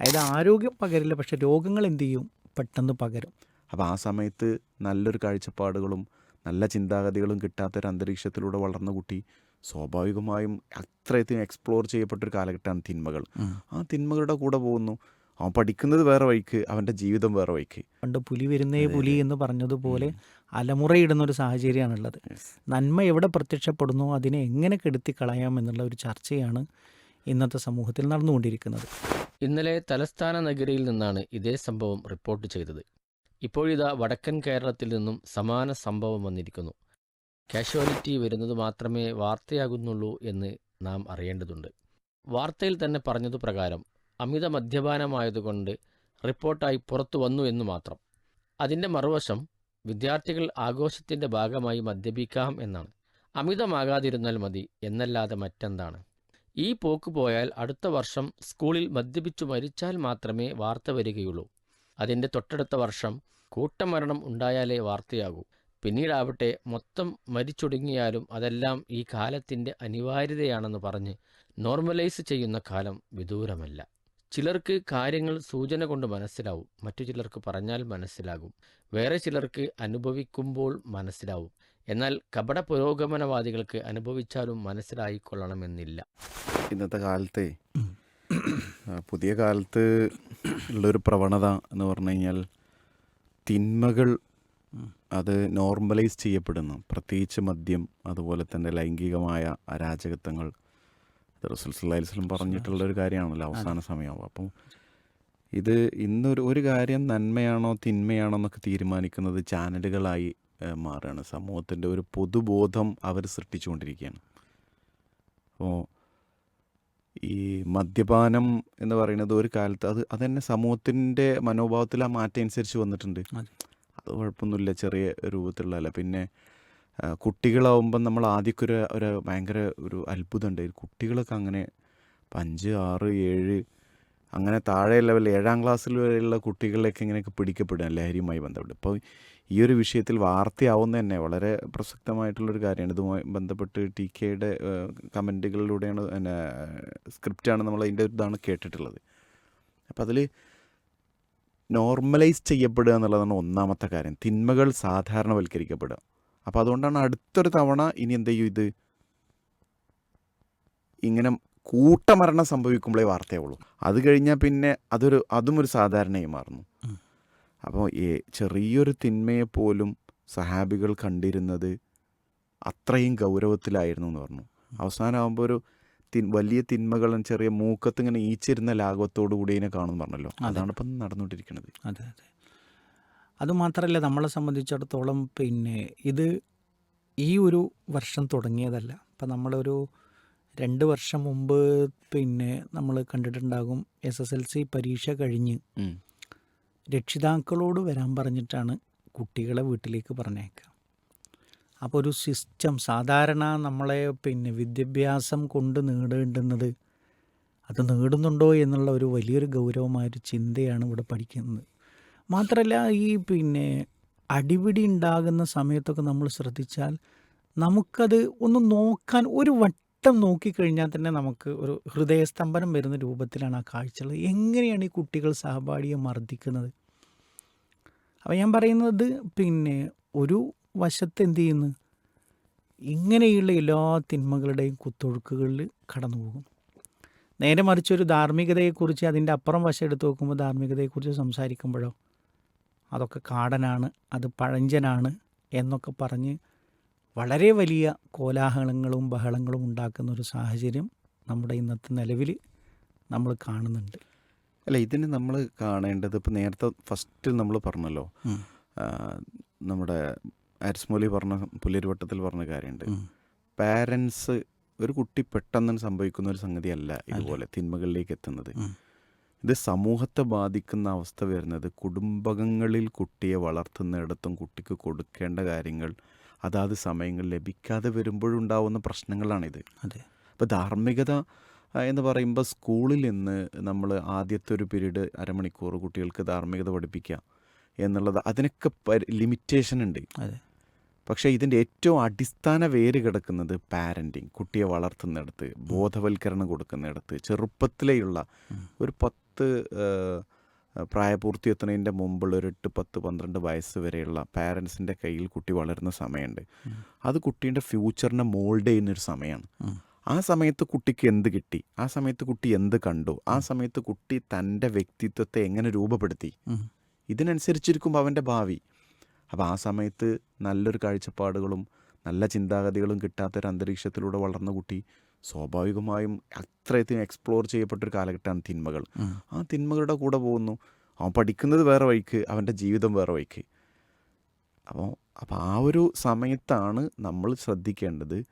അതായത് ആരോഗ്യം പകരില്ല പക്ഷെ രോഗങ്ങൾ എന്ത് ചെയ്യും? പെട്ടെന്ന് പകരും. അപ്പോൾ ആ സമയത്ത് നല്ലൊരു കാഴ്ചപ്പാടുകളും നല്ല ചിന്താഗതികളും കിട്ടാത്തൊരു അന്തരീക്ഷത്തിലൂടെ വളർന്ന കുട്ടി സ്വാഭാവികമായും അത്രയധികം എക്സ്പ്ലോർ ചെയ്യപ്പെട്ടൊരു കാലഘട്ടമാണ് തിന്മകൾ. ആ. തിന്മകളുടെ കൂടെ പോകുന്നു. അവൻ പഠിക്കുന്നത് വേറെ വഴിക്ക് അവന്റെ ജീവിതം വേറെ വഴിക്ക്. പണ്ട് പുലി വരുന്നേ പുലി എന്ന് പറഞ്ഞതുപോലെ അലമുറയിടുന്ന ഒരു സാഹചര്യമാണുള്ളത്. നന്മ എവിടെ പ്രത്യക്ഷപ്പെടുന്നു അതിനെ എങ്ങനെ കെടുത്തി കളയാം എന്നുള്ള ഒരു ചർച്ചയാണ് ഇന്നത്തെ സമൂഹത്തിൽ നടന്നുകൊണ്ടിരിക്കുന്നത്. ഇന്നലെ തലസ്ഥാന നഗരിയിൽ നിന്നാണ് ഇതേ സംഭവം റിപ്പോർട്ട് ചെയ്തത്. ഇപ്പോഴിതാ വടക്കൻ കേരളത്തിൽ നിന്നും സമാന സംഭവം വന്നിരിക്കുന്നു. കാഷ്വാലിറ്റി വരുന്നത് മാത്രമേ വാർത്തയാകുന്നുള്ളൂ എന്ന് നാം അറിയേണ്ടതുണ്ട്. വാർത്തയിൽ തന്നെ പറഞ്ഞതു പ്രകാരം അമിത മദ്യപാനമായതുകൊണ്ട് റിപ്പോർട്ടായി പുറത്തു വന്നു എന്ന് മാത്രം. അതിന്റെ മറുവശം വിദ്യാർത്ഥികൾ ആഘോഷത്തിന്റെ ഭാഗമായി മദ്യപിക്കാം എന്നാണ്. അമിതമാകാതിരുന്നാൽ മതി എന്നല്ലാതെ മറ്റെന്താണ്? ഈ പോക്ക് പോയാൽ അടുത്ത വർഷം സ്കൂളിൽ മദ്യപിച്ചു മരിച്ചാൽ മാത്രമേ വാർത്ത വരികയുള്ളൂ. അതിന്റെ തൊട്ടടുത്ത വർഷം കൂട്ടമരണം ഉണ്ടായാലേ വാർത്തയാകൂ. പിന്നീടാവട്ടെ മൊത്തം മരിച്ചൊടുങ്ങിയാലും അതെല്ലാം ഈ കാലത്തിന്റെ അനിവാര്യതയാണെന്ന് പറഞ്ഞ് നോർമലൈസ് ചെയ്യുന്ന കാലം വിദൂരമല്ല. ചിലർക്ക് കാര്യങ്ങൾ സൂചന കൊണ്ട് മനസ്സിലാവും. മറ്റു ചിലർക്ക് പറഞ്ഞാൽ മനസ്സിലാകും. വേറെ ചിലർക്ക് അനുഭവിക്കുമ്പോൾ മനസ്സിലാവും. എന്നാൽ കപട പുരോഗമനവാദികൾക്ക് അനുഭവിച്ചാലും മനസ്സിലായിക്കൊള്ളണമെന്നില്ല. ഇന്നത്തെ കാലത്തെ പുതിയ കാലത്ത് ഉള്ളൊരു പ്രവണത എന്ന് പറഞ്ഞു കഴിഞ്ഞാൽ തിന്മകൾ അത് നോർമലൈസ് ചെയ്യപ്പെടുന്നു. പ്രത്യേകിച്ച് മദ്യം അതുപോലെ തന്നെ ലൈംഗികമായ അരാജകത്വങ്ങൾ. റസുൽസുല്ലാസ്ലും പറഞ്ഞിട്ടുള്ള ഒരു കാര്യമാണല്ലോ അവസാന സമയമാവും. അപ്പം ഇത് ഇന്നൊരു ഒരു കാര്യം നന്മയാണോ തിന്മയാണോ എന്നൊക്കെ തീരുമാനിക്കുന്നത് ചാനലുകളായി മാറുകയാണ് സമൂഹത്തിന്റെ ഒരു പൊതുബോധം അവർ സൃഷ്ടിച്ചുകൊണ്ടിരിക്കുകയാണ്. അപ്പോൾ ഈ മദ്യപാനം എന്ന് പറയുന്നത് ഒരു കാലത്ത് അത് അതന്നെ സമൂഹത്തിന്റെ മനോഭാവത്തിൽ ആ മാറ്റം അനുസരിച്ച് വന്നിട്ടുണ്ട്. അത്. കുഴപ്പമൊന്നുമില്ല ചെറിയ രൂപത്തിലുള്ളതല്ല. പിന്നെ കുട്ടികളാവുമ്പം നമ്മൾ ആദ്യമൊക്കെ ഒരു ഒരു ഭയങ്കര ഒരു അത്ഭുതമുണ്ട്. കുട്ടികളൊക്കെ അങ്ങനെ അഞ്ച് ആറ് ഏഴ് അങ്ങനെ താഴെ ലെവൽ ഏഴാം ക്ലാസ്സിൽ വരെയുള്ള കുട്ടികളിലേക്ക് ഇങ്ങനെയൊക്കെ പിടിക്കപ്പെടുക ലഹരിയുമായി ബന്ധപ്പെട്ട്. ഇപ്പോൾ ഈ ഒരു വിഷയത്തിൽ വാർത്തയാവുന്ന തന്നെ വളരെ പ്രസക്തമായിട്ടുള്ളൊരു കാര്യമാണ്. ഇതുമായി ബന്ധപ്പെട്ട് ടി കെയുടെ കമന്റുകളിലൂടെയാണ് പിന്നെ സ്ക്രിപ്റ്റാണ് നമ്മൾ അതിന്റെ ഇതാണ് കേട്ടിട്ടുള്ളത്. അപ്പം അതിൽ നോർമലൈസ് ചെയ്യപ്പെടുക എന്നുള്ളതാണ് ഒന്നാമത്തെ കാര്യം. തിന്മകൾ സാധാരണവൽക്കരിക്കപ്പെടുക. അപ്പോൾ അതുകൊണ്ടാണ് അടുത്തൊരു തവണ ഇനി എന്ത് ചെയ്യും ഇത്? ഇങ്ങനെ കൂട്ടമരണം സംഭവിക്കുമ്പോഴേ വാർത്തയാവുള്ളൂ അത് കഴിഞ്ഞാൽ പിന്നെ അതൊരു അതും ഒരു സാധാരണയായി മാറുന്നു. അപ്പോൾ ഈ ചെറിയൊരു തിന്മയെ പോലും സഹാബികൾ കണ്ടിരുന്നത് അത്രയും ഗൗരവത്തിലായിരുന്നു എന്ന് പറഞ്ഞു. അവസാനമാകുമ്പോൾ ഒരു തിൻ വലിയ തിന്മകളും ചെറിയ മൂക്കത്ത് ഇങ്ങനെ ഈച്ചിരുന്ന ലാഘവത്തോടു കൂടി ഇതിനെ കാണുമെന്ന് പറഞ്ഞല്ലോ. അതാണ് ഇപ്പം നടന്നുകൊണ്ടിരിക്കുന്നത് അതെ അതെ. അതുമാത്രമല്ല നമ്മളെ സംബന്ധിച്ചിടത്തോളം പിന്നെ ഇത് ഈ ഒരു വർഷം തുടങ്ങിയതല്ല. ഇപ്പം നമ്മളൊരു രണ്ട് വർഷം മുമ്പ് പിന്നെ നമ്മൾ കണ്ടിട്ടുണ്ടാകും എസ് എസ് എൽ സി പരീക്ഷ കഴിഞ്ഞ് രക്ഷിതാക്കളോട് വരാൻ പറഞ്ഞിട്ടാണ് കുട്ടികളെ വീട്ടിലേക്ക് പറഞ്ഞേക്കുക. അപ്പോൾ ഒരു സിസ്റ്റം സാധാരണ നമ്മളെ പിന്നെ വിദ്യാഭ്യാസം കൊണ്ട് നേടേണ്ടുന്നത് അത് നേടുന്നുണ്ടോ എന്നുള്ള ഒരു വലിയൊരു ഗൗരവമായൊരു ചിന്തയാണ് ഇവിടെ പഠിക്കുന്നത്. മാത്രമല്ല ഈ പിന്നെ അടിപിടി ഉണ്ടാകുന്ന സമയത്തൊക്കെ നമ്മൾ ശ്രദ്ധിച്ചാൽ നമുക്കത് ഒന്ന് നോക്കാൻ ഒരു വട്ടം നോക്കിക്കഴിഞ്ഞാൽ തന്നെ നമുക്ക് ഒരു ഹൃദയസ്തംഭനം വരുന്ന രൂപത്തിലാണ് ആ കാഴ്ചകൾ. എങ്ങനെയാണ് ഈ കുട്ടികൾ സഹപാഠിയെ മർദ്ദിക്കുന്നത്? അപ്പോൾ ഞാൻ പറയുന്നത് പിന്നെ ഒരു വശത്ത് എന്ത് ചെയ്യുന്നു? ഇങ്ങനെയുള്ള എല്ലാ തിന്മകളുടെയും കുത്തൊഴുക്കുകളിൽ കടന്നു പോകും നേരെ മറിച്ച് ഒരു ധാർമ്മികതയെക്കുറിച്ച് അതിന്റെ അപ്പുറം വശം എടുത്ത് നോക്കുമ്പോൾ ധാർമ്മികതയെക്കുറിച്ച് സംസാരിക്കുമ്പോഴോ അതൊക്കെ കാടനാണ് അത് പഴഞ്ചനാണ് എന്നൊക്കെ പറഞ്ഞ് വളരെ വലിയ കോലാഹലങ്ങളും ബഹളങ്ങളും ഉണ്ടാക്കുന്ന ഒരു സാഹചര്യം നമ്മുടെ ഇന്നത്തെ നിലവിൽ നമ്മൾ കാണുന്നുണ്ട്. അല്ല ഇതിന് നമ്മൾ കാണേണ്ടത് ഇപ്പം നേരത്തെ ഫസ്റ്റ് നമ്മൾ പറഞ്ഞല്ലോ. നമ്മുടെ അരിസ്മോലി പറഞ്ഞ പുലരുവട്ടത്തിൽ പറഞ്ഞ കാര്യമുണ്ട്. പാരൻസ് ഒരു കുട്ടി പെട്ടെന്ന് സംഭവിക്കുന്ന ഒരു സംഗതിയല്ല ഇതുപോലെ തിന്മകളിലേക്ക് എത്തുന്നത്. ഇത് സമൂഹത്തെ ബാധിക്കുന്ന അവസ്ഥ വരുന്നത് കുടുംബങ്ങളിൽ കുട്ടിയെ വളർത്തുന്നിടത്തും കുട്ടിക്ക് കൊടുക്കേണ്ട കാര്യങ്ങൾ അതാത് സമയങ്ങൾ ലഭിക്കാതെ വരുമ്പോഴുണ്ടാവുന്ന പ്രശ്നങ്ങളാണിത്. അതെ. അപ്പോൾ ധാർമ്മികത എന്ന് പറയുമ്പോൾ സ്കൂളിൽ നിന്ന് നമ്മൾ ആദ്യത്തെ ഒരു പീരീഡ് അരമണിക്കൂർ കുട്ടികൾക്ക് ധാർമ്മികത പഠിപ്പിക്കുക എന്നുള്ളത് അതിനൊക്കെ ലിമിറ്റേഷൻ ഉണ്ട്. അതെ. പക്ഷേ ഇതിന്റെ ഏറ്റവും അടിസ്ഥാന വേര് കിടക്കുന്നത് പാരന്റിങ് കുട്ടിയെ വളർത്തുന്നിടത്ത് ബോധവൽക്കരണം കൊടുക്കുന്നിടത്ത് ചെറുപ്പത്തിലേയുള്ള. ഒരു പത്ത് പ്രായപൂർത്തി എത്തുന്നതിന്റെ മുമ്പുള്ള ഒരു എട്ട് പത്ത് പന്ത്രണ്ട് വയസ്സ് വരെയുള്ള പാരൻസിന്റെ കയ്യിൽ കുട്ടി വളരുന്ന സമയമുണ്ട്. അത് കുട്ടീന്റെ ഫ്യൂച്ചറിനെ മോൾഡ് ചെയ്യുന്നൊരു സമയമാണ്. ആ സമയത്ത് കുട്ടിക്ക് എന്ത് കിട്ടി? ആ സമയത്ത് കുട്ടി എന്ത് കണ്ടു? ആ സമയത്ത് കുട്ടി തന്റെ വ്യക്തിത്വത്തെ എങ്ങനെ രൂപപ്പെടുത്തി. ഇതിനനുസരിച്ചിരിക്കും അവന്റെ ഭാവി. അപ്പോൾ ആ സമയത്ത് നല്ലൊരു കാഴ്ചപ്പാടുകളും നല്ല ചിന്താഗതികളും കിട്ടാത്തൊരു അന്തരീക്ഷത്തിലൂടെ വളർന്ന കുട്ടി സ്വാഭാവികമായും അത്രയധികം എക്സ്പ്ലോർ ചെയ്യപ്പെട്ടൊരു കാലഘട്ടമാണ് തിന്മകൾ. ആ. തിന്മകളുടെ കൂടെ പോകുന്നു. അവൻ പഠിക്കുന്നത് വേറെ വഴിക്ക് അവന്റെ ജീവിതം വേറെ വഴിക്ക്. അപ്പോൾ അപ്പോൾ ആ ഒരു സമയത്താണ് നമ്മൾ ശ്രദ്ധിക്കേണ്ടത്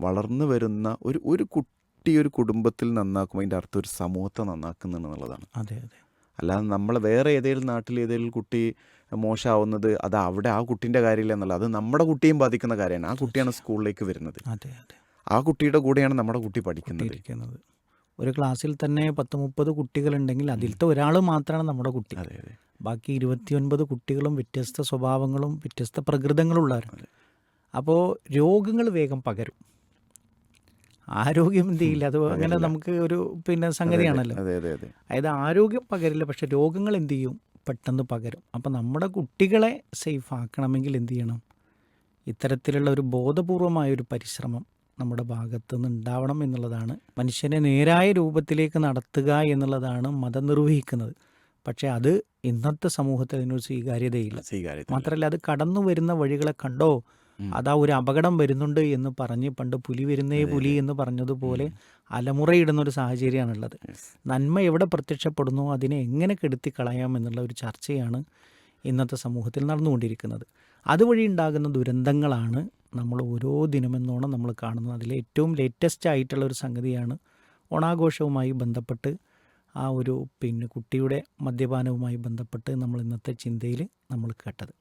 വളർന്നു വരുന്ന ഒരു ഒരു കുട്ടി ഒരു കുടുംബത്തിൽ നന്നാക്കുമ്പോൾ അതിന്റെ അർത്ഥം ഒരു സമൂഹത്തെ നന്നാക്കുന്നുണ്ടെന്നുള്ളതാണ് അതെ അതെ. അല്ലാതെ നമ്മൾ വേറെ ഏതെങ്കിലും നാട്ടിൽ ഏതെങ്കിലും കുട്ടി മോശമാവുന്നത് അത് അവിടെ ആ കുട്ടീന്റെ കാര്യമില്ല എന്നുള്ളത്. അത് നമ്മുടെ കുട്ടിയും ബാധിക്കുന്ന കാര്യമാണ്. ആ കുട്ടിയാണ് സ്കൂളിലേക്ക് വരുന്നത്. അതെ അതെ. ആ കുട്ടിയുടെ കൂടെയാണ് നമ്മുടെ കുട്ടി പഠിക്കുന്നത്. ഇരിക്കുന്നത് ഒരു ക്ലാസ്സിൽ തന്നെ പത്ത് മുപ്പത് കുട്ടികളുണ്ടെങ്കിൽ അതിലത്തെ ഒരാൾ മാത്രമാണ് നമ്മുടെ കുട്ടി. അതെ അതെ. ബാക്കി ഇരുപത്തിയൊൻപത് കുട്ടികളും വ്യത്യസ്ത സ്വഭാവങ്ങളും വ്യത്യസ്ത പ്രകൃതങ്ങളുള്ളവരാണ്. അപ്പോൾ രോഗങ്ങൾ വേഗം പകരും. ആരോഗ്യം എന്ത് ചെയ്യില്ല? അത് അങ്ങനെ നമുക്ക് ഒരു പിന്നെ സംഗതിയാണല്ലോ. അതെ അതെ അതെ. അതായത് ആരോഗ്യം പകരില്ല പക്ഷെ രോഗങ്ങൾ എന്ത് ചെയ്യും? പെട്ടെന്ന് പകരും. അപ്പം നമ്മുടെ കുട്ടികളെ സേഫ് ആക്കണമെങ്കിൽ എന്ത് ചെയ്യണം? ഇത്തരത്തിലുള്ള ഒരു ബോധപൂർവമായ ഒരു പരിശ്രമം നമ്മുടെ ഭാഗത്തു നിന്ന് ഉണ്ടാവണം എന്നുള്ളതാണ്. മനുഷ്യനെ നേരായ രൂപത്തിലേക്ക് നടത്തുക എന്നുള്ളതാണ് മതം നിർവഹിക്കുന്നത്. പക്ഷേ അത് ഇന്നത്തെ സമൂഹത്തിൽ അതിനൊരു സ്വീകാര്യതയില്ല. സ്വീകാര്യത മാത്രമല്ല അത് കടന്നു വരുന്ന വഴികളെ കണ്ടോ? അതാ ഒരു അപകടം വരുന്നുണ്ട് എന്ന് പറഞ്ഞ് പണ്ട് പുലി വരുന്നേ പുലി എന്ന് പറഞ്ഞതുപോലെ അലമുറയിടുന്ന ഒരു സാഹചര്യമാണുള്ളത്. നന്മ എവിടെ പ്രത്യക്ഷപ്പെടുന്നു അതിനെ എങ്ങനെ കെടുത്തി കളയാം എന്നുള്ള ഒരു ചർച്ചയാണ് ഇന്നത്തെ സമൂഹത്തിൽ നടന്നുകൊണ്ടിരിക്കുന്നത്. അതുവഴി ഉണ്ടാകുന്ന ദുരന്തങ്ങളാണ് നമ്മൾ ഓരോ ദിനമെന്നോണം നമ്മൾ കാണുന്നത്. അതിലെ ഏറ്റവും ലേറ്റസ്റ്റ് ആയിട്ടുള്ള ഒരു സംഗതിയാണ് ഓണാഘോഷവുമായി ബന്ധപ്പെട്ട് ആ ഒരു പിന്നെ കുട്ടിയുടെ മദ്യപാനവുമായി ബന്ധപ്പെട്ട് നമ്മൾ ഇന്നത്തെ ചിന്തയിൽ നമ്മൾ കേട്ടത്.